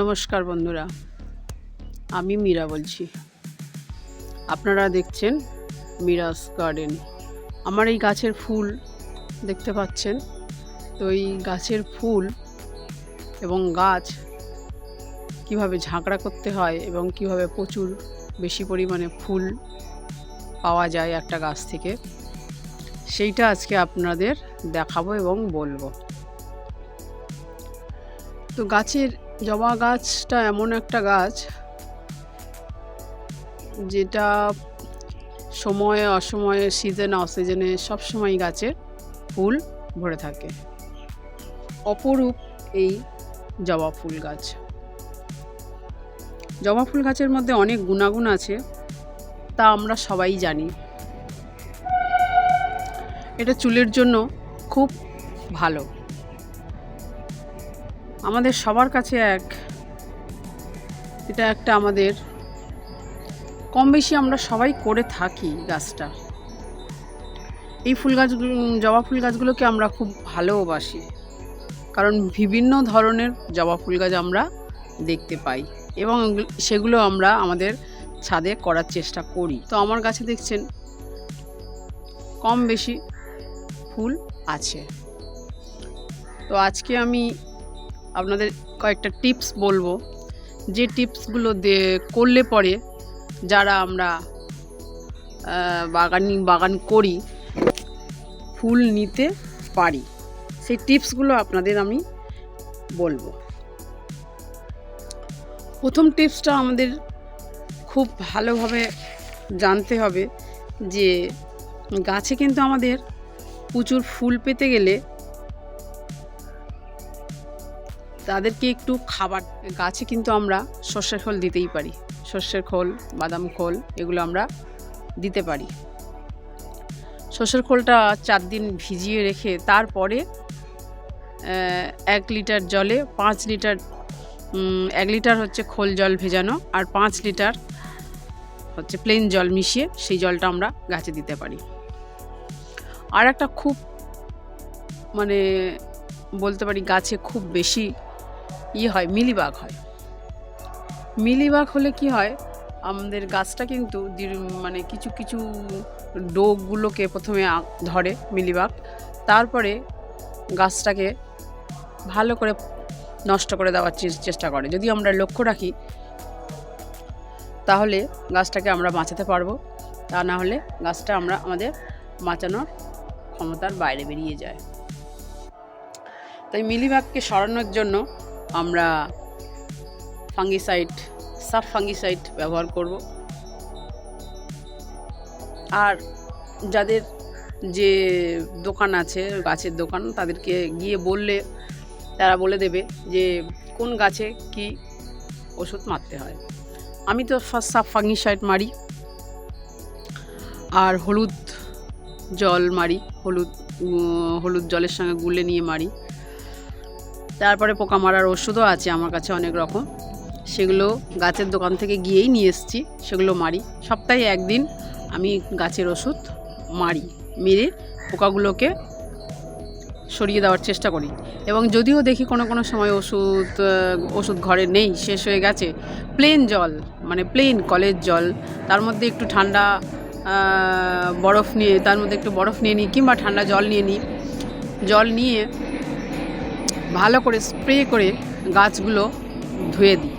নমস্কার বন্ধুরা, আমি মীরা বলছি। আপনারা দেখছেন মীরাস গার্ডেন। আমার এই গাছের ফুল দেখতে পাচ্ছেন। তো এই গাছের ফুল এবং গাছ কীভাবে ঝাঁকড়া করতে হয় এবং কীভাবে প্রচুর বেশি পরিমাণে ফুল পাওয়া যায় একটা গাছ থেকে, সেইটা আজকে আপনাদের দেখাবো এবং বলব। তো গাছের জবা গাছটা এমন একটা গাছ যেটা সময়ে অসময়ে সিজনে অসিজনে সবসময় গাছে ফুল ভরে থাকে। অপরূপ এই জবা ফুল গাছ। জবা ফুল গাছের মধ্যে অনেক গুণাগুণ আছে, তা আমরা সবাই জানি। এটা চুলের জন্য খুব ভালো। আমাদের সবার কাছে এক। এটা একটা আমাদের, কম বেশি আমরা সবাই করে থাকি গাছটা। এই ফুল গাছগুলো জবা ফুল গাছগুলোকে আমরা খুব ভালোবাসি। কারণ বিভিন্ন ধরনের জবা ফুল গাছ আমরা দেখতে পাই এবং সেগুলো আমরা আমাদের ছাদে করার চেষ্টা করি। তো আমার গাছে দেখছেন, কম বেশি ফুল আছে। তো আজকে আমি আপনাদের কয়েকটা টিপস বলব। যে টিপসগুলো দে, করলে পরে যারা আমরা বাগানি, বাগান করি, ফুল নিতে পারি। সেই টিপসগুলো আপনাদের আমি বলব। প্রথম টিপসটা আমাদের খুব ভালোভাবে জানতে হবে যে, গাছে কিন্তু আমাদের প্রচুর ফুল পেতে গেলে তাদেরকে একটু খাবার, গাছে কিন্তু আমরা সর্ষের খোল দিতেই পারি। সর্ষের খোল, বাদাম খোল, এগুলো আমরা দিতে পারি। সর্ষের খোলটা চার দিন ভিজিয়ে রেখে তারপরে এক লিটার জলে পাঁচ লিটার এক লিটার হচ্ছে খোল জল ভেজানো আর পাঁচ লিটার হচ্ছে প্লেন জল মিশিয়ে সেই জলটা আমরা গাছে দিতে পারি। আর একটা খুব মানে বলতে পারি গাছে খুব বেশি ইয়ে হয়, মিলিবাগ হয়। মিলিবাগ হলে কি হয়, আমাদের গাছটা কিন্তু মানে কিছু কিছু ডোগগুলোকে প্রথমে ধরে মিলিবাগ। তারপরে গাছটাকে ভালো করে নষ্ট করে দেওয়ার চেষ্টা করে। যদি আমরা লক্ষ্য রাখি, তাহলে গাছটাকে আমরা বাঁচাতে পারব। তা না হলে গাছটা আমরা আমাদের বাঁচানোর ক্ষমতার বাইরে বেরিয়ে যায়। তাই মিলিবাগকে সরানোর জন্য আমরা ফাঙ্গিসাইড সাব ফাঙ্গিসাইড ব্যবহার করব। আর যাদের যে দোকান আছে, গাছের দোকান, তাদেরকে গিয়ে বললে, তারা বলে দেবে যে কোন গাছে কি ওষুধ মারতে হয়। আমি তো ফার্স্ট সাব ফাঙ্গিসাইড মারি, আর হলুদ জল মারি, হলুদ হলুদ জলের সঙ্গে গুলে নিয়ে মারি। তারপরে পোকা মারার ওষুধও আছে আমার কাছে অনেক রকম। সেগুলো গাছের দোকান থেকে গিয়েই নিয়ে এসেছি, সেগুলো মারি। সপ্তাহে একদিন আমি গাছের ওষুধ মারি, মেরে পোকাগুলোকে সরিয়ে দেওয়ার চেষ্টা করি। এবং যদিও দেখি কোনো কোনো সময় ওষুধ ওষুধ ঘরে নেই, শেষ হয়ে গেছে প্লেন জল মানে প্লেন কলের জল, তার মধ্যে একটু ঠান্ডা বরফ নিয়ে, তার মধ্যে একটু বরফ নিয়ে নিই কিংবা ঠান্ডা জল নিয়ে নিই। জল নিয়ে ভালো করে স্প্রে করে গাছগুলো ধুয়ে দিই।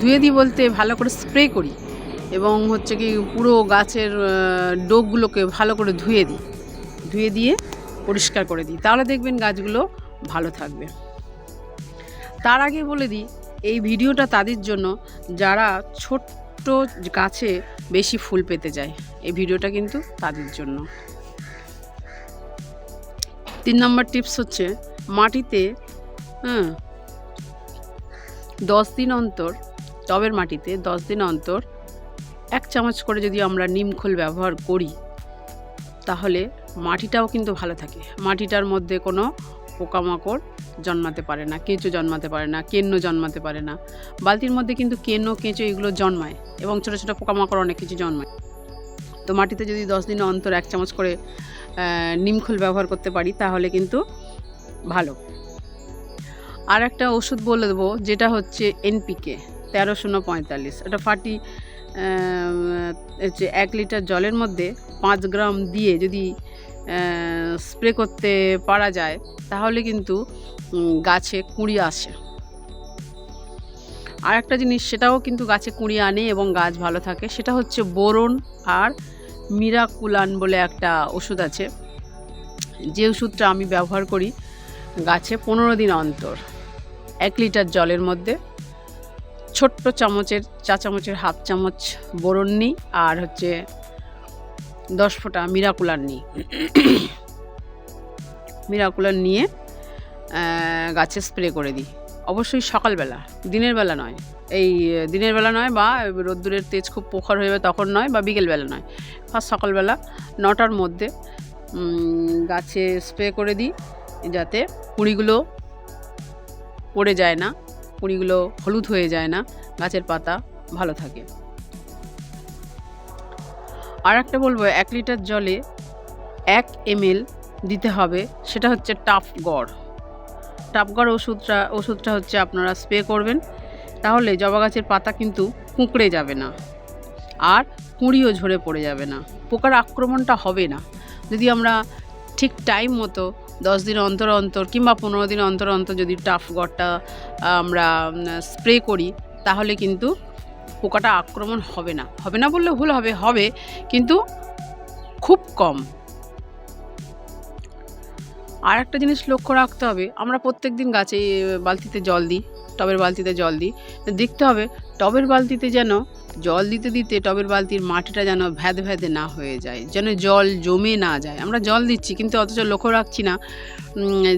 ধুয়ে দিই বলতে ভালো করে স্প্রে করি এবং হচ্ছে কি পুরো গাছের ডোকগুলোকে ভালো করে ধুয়ে দিই। ধুয়ে দিয়ে পরিষ্কার করে দিই। তাহলে দেখবেন গাছগুলো ভালো থাকবে। তার আগে বলে দিই, এই ভিডিওটা তাদের জন্য যারা ছোট্ট গাছে বেশি ফুল পেতে যায় এই ভিডিওটা কিন্তু তাদের জন্য। তিন নম্বর টিপস হচ্ছে, মাটিতে হ্যাঁ দশ দিন অন্তর, টবের মাটিতে দশ দিন অন্তর এক চামচ করে যদি আমরা নিমখোল ব্যবহার করি, তাহলে মাটিটাও কিন্তু ভালো থাকে। মাটিটার মধ্যে কোনো পোকামাকড় জন্মাতে পারে না, কেঁচো জন্মাতে পারে না, কেন্ন জন্মাতে পারে না। বালতির মধ্যে কিন্তু কেন্ন, কেঁচো এগুলো জন্মায় এবং ছোটো ছোটো পোকামাকড় অনেক কিছু জন্মায়। তো মাটিতে যদি দশ দিন অন্তর এক চামচ করে নিমখোল ব্যবহার করতে পারি, তাহলে কিন্তু ভালো। আর একটা ওষুধ বলে দেবো, যেটা হচ্ছে এনপিকে তেরো শূন্য পঁয়তাল্লিশ। এটা ফাটি হচ্ছে এক লিটার জলের মধ্যে পাঁচ গ্রাম দিয়ে যদি স্প্রে করতে পারা যায়, তাহলে কিন্তু গাছে কুঁড়ি আসে। আর একটা জিনিস, সেটাও কিন্তু গাছে কুঁড়ি আনে এবং গাছ ভালো থাকে, সেটা হচ্ছে বোরন আর মিরাকুলান বলে একটা ওষুধ আছে। যে ওষুধটা আমি ব্যবহার করি গাছে পনেরো দিন অন্তর। এক লিটার জলের মধ্যে, ছোট্ট চামচের, চা চামচের হাফ চামচ বোরন নিই আর হচ্ছে দশ ফোঁটা মিরাকুলার নিই। মিরাকুলার নিয়ে গাছে স্প্রে করে দিই। অবশ্যই সকালবেলা, দিনের বেলা নয়। এই দিনের বেলা নয় বা রোদ্দুরের তেজ খুব প্রখর হয়ে যাবে তখন নয় বা বিকেলবেলা নয়। ফার্স্ট সকালবেলা নটার মধ্যে গাছে স্প্রে করে দিই যাতে কুঁড়িগুলো পড়ে যায় না কুঁড়িগুলো হলুদ হয়ে যায় না, গাছের পাতা ভালো থাকে। আর একটা বলব, এক লিটার জলে এক এমএল দিতে হবে, সেটা হচ্ছে টাফ গড়। টাফ গড় ওষুধটা ওষুধটা হচ্ছে আপনারা স্প্রে করবেন, তাহলে জবা গাছের পাতা কিন্তু কুঁকড়ে যাবে না, আর কুঁড়িও ঝরে পড়ে যাবে না। পোকার আক্রমণটা হবে না। যদি আমরা ঠিক টাইম মতো দশ দিন অন্তর অন্তর কিংবা পনেরো দিন অন্তর অন্তর যদি টাফ গড়টা আমরা স্প্রে করি, তাহলে কিন্তু পোকাটা আক্রমণ হবে না। হবে না বললে ভুল হবে হবে, কিন্তু খুব কম। আর একটা জিনিস লক্ষ্য রাখতে হবে, আমরা প্রত্যেক দিন গাছে, বালতিতে জল দিই। টবের বালতিতে জল দিই। দেখতে হবে, টবের বালতিতে যেন জল দিতে দিতে টবের বালতির মাটিটা যেন ভ্যাদ ভ্যাদে না হয়ে যায়, যেন জল জমে না যায়। আমরা জল দিচ্ছি, কিন্তু অথচ লক্ষ্য রাখছি না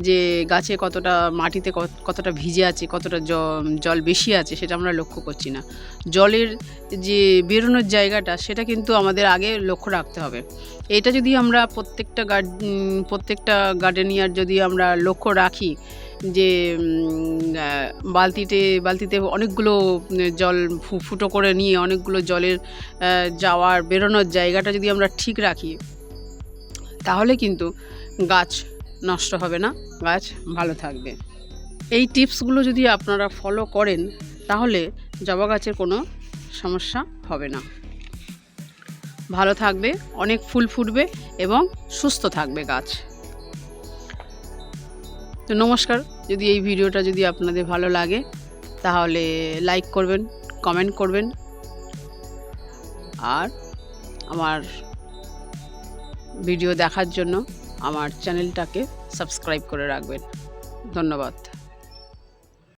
যে গাছে কতটা মাটিতে কতটা ভিজে আছে, কতটা জল বেশি আছে, সেটা আমরা লক্ষ্য করছি না। জলের যে বেরোনোর জায়গাটা, সেটা কিন্তু আমাদের আগে লক্ষ্য রাখতে হবে। এটা যদি আমরা প্রত্যেকটা গার্ড প্রত্যেকটা গার্ডেনিয়ার যদি আমরা লক্ষ্য রাখি যে বালতিতে বালতিতে অনেকগুলো জল ফুটো করে নিয়ে অনেকগুলো জলের যাওয়ার, বেরোনোর জায়গাটা যদি আমরা ঠিক রাখি, তাহলে কিন্তু গাছ নষ্ট হবে না, গাছ ভালো থাকবে। এই টিপসগুলো যদি আপনারা ফলো করেন, তাহলে জবা গাছের কোনো সমস্যা হবে না। ভালো থাকবে, অনেক ফুল ফুটবে এবং সুস্থ থাকবে গাছ। তো নমস্কার। যদি এই ভিডিওটা যদি আপনাদের ভালো লাগে, তাহলে লাইক করবেন, কমেন্ট করবেন। আর আমার ভিডিও দেখার জন্য আমার চ্যানেলটাকে সাবস্ক্রাইব করে রাখবেন। ধন্যবাদ।